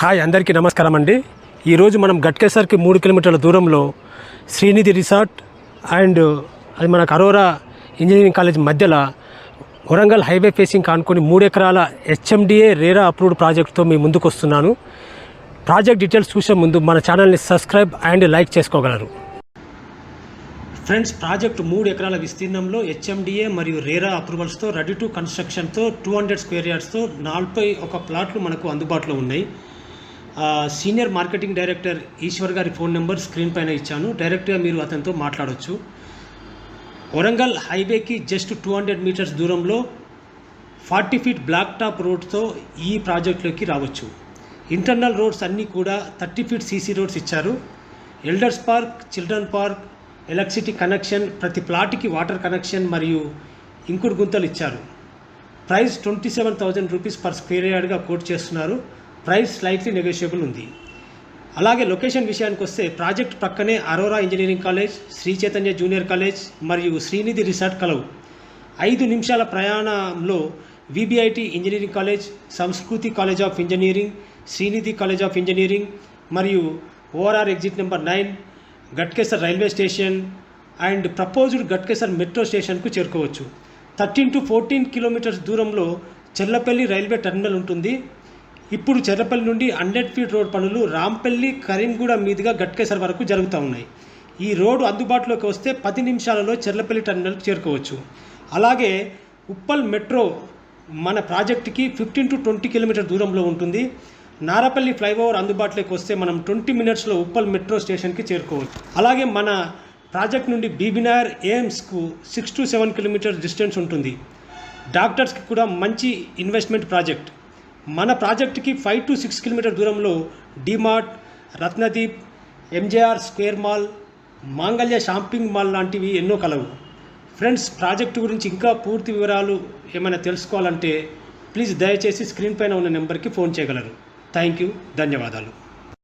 Hi అందరికీ నమస్కారం అండి. ఈరోజు మనం గట్కేసర్కి మూడు కిలోమీటర్ల దూరంలో శ్రీనిధి రిసార్ట్ అండ్ అది మన అరోరా ఇంజనీరింగ్ కాలేజ్ మధ్యలో వరంగల్ హైవే ఫేసింగ్ కానుకొని మూడు ఎకరాల హెచ్ఎండిఏ రేరా అప్రూవ్డ్ ప్రాజెక్ట్తో మీ ముందుకు వస్తున్నాను. ప్రాజెక్ట్ డీటెయిల్స్ చూసే ముందు మన ఛానల్ని సబ్స్క్రైబ్ అండ్ లైక్ చేసుకోగలరు. ఫ్రెండ్స్ ప్రాజెక్టు మూడు ఎకరాల విస్తీర్ణంలో హెచ్ఎండిఏ మరియు రేరా అప్రూవల్స్తో రెడీ టు కన్స్ట్రక్షన్తో టూ హండ్రెడ్ స్క్వేర్ యార్డ్స్తో నలభై ఒక ప్లాట్లు మనకు అందుబాటులో ఉన్నాయి. సీనియర్ మార్కెటింగ్ డైరెక్టర్ ఈశ్వర్ గారి ఫోన్ నెంబర్ స్క్రీన్ పైన ఇచ్చాను. డైరెక్ట్గా మీరు అతనితో మాట్లాడవచ్చు వరంగల్ హైవేకి జస్ట్ టూ హండ్రెడ్ మీటర్స్ దూరంలో ఫార్టీ ఫీట్ బ్లాక్ టాప్ రోడ్తో ఈ ప్రాజెక్టులోకి రావచ్చు. ఇంటర్నల్ రోడ్స్ అన్నీ కూడా థర్టీ ఫీట్ సీసీ రోడ్స్ ఇచ్చారు. Elders park children park electricity connection ప్రతి ప్లాట్కి వాటర్ కనెక్షన్ మరియు ఇంకుడు గుంతలు ఇచ్చారు. Price twenty seven thousand rupees per square యార్డ్గా quote చేస్తున్నారు. ప్రైస్ స్లైట్లీ నెగోషియబుల్ ఉంది. అలాగే లొకేషన్ విషయానికి వస్తే ప్రాజెక్ట్ పక్కనే Aurora engineering college Sri Chaitanya junior college మరియు శ్రీనిధి రిసార్ట్ కలవు. ఐదు నిమిషాల ప్రయాణంలో VBIT engineering college Samskruti college of engineering Srinidhi college of engineering మరియు ORR exit number nine Ghatkesar railway station and proposed Ghatkesar metro స్టేషన్కు చేరుకోవచ్చు. Thirteen to fourteen kilometres దూరంలో Cherlapally railway terminal ఉంటుంది. ఇప్పుడు చెర్లపల్లి నుండి హండ్రెడ్ ఫీట్ రోడ్ పనులు రాంపల్లి కరీంగూడ మీదుగా గట్కేసర్ వరకు జరుగుతూ ఉన్నాయి. ఈ రోడ్డు అందుబాటులోకి వస్తే పది నిమిషాలలో చెర్లపల్లి టెర్మినల్కి చేరుకోవచ్చు. అలాగే ఉప్పల్ మెట్రో మన ప్రాజెక్టుకి ఫిఫ్టీన్ టు ట్వంటీ కిలోమీటర్ దూరంలో ఉంటుంది. నారపల్లి ఫ్లైఓవర్ అందుబాటులోకి వస్తే మనం ట్వంటీ మినిట్స్లో ఉప్పల్ మెట్రో స్టేషన్కి చేరుకోవచ్చు. అలాగే మన ప్రాజెక్ట్ నుండి Bibinagar ఎయిమ్స్కు six to seven kilometre distance ఉంటుంది. డాక్టర్స్కి కూడా మంచి ఇన్వెస్ట్మెంట్ ప్రాజెక్ట్. మన ప్రాజెక్టుకి ఫైవ్ టు సిక్స్ కిలోమీటర్ దూరంలో DMart Ratnadeep MJR square mall Mangalya shopping mall లాంటివి ఎన్నో కలవు. ఫ్రెండ్స్ ప్రాజెక్టు గురించి ఇంకా పూర్తి వివరాలు ఏమైనా తెలుసుకోవాలంటే ప్లీజ్ దయచేసి స్క్రీన్ పైన ఉన్న నెంబర్కి ఫోన్ చేయగలరు. థ్యాంక్ యూ ధన్యవాదాలు.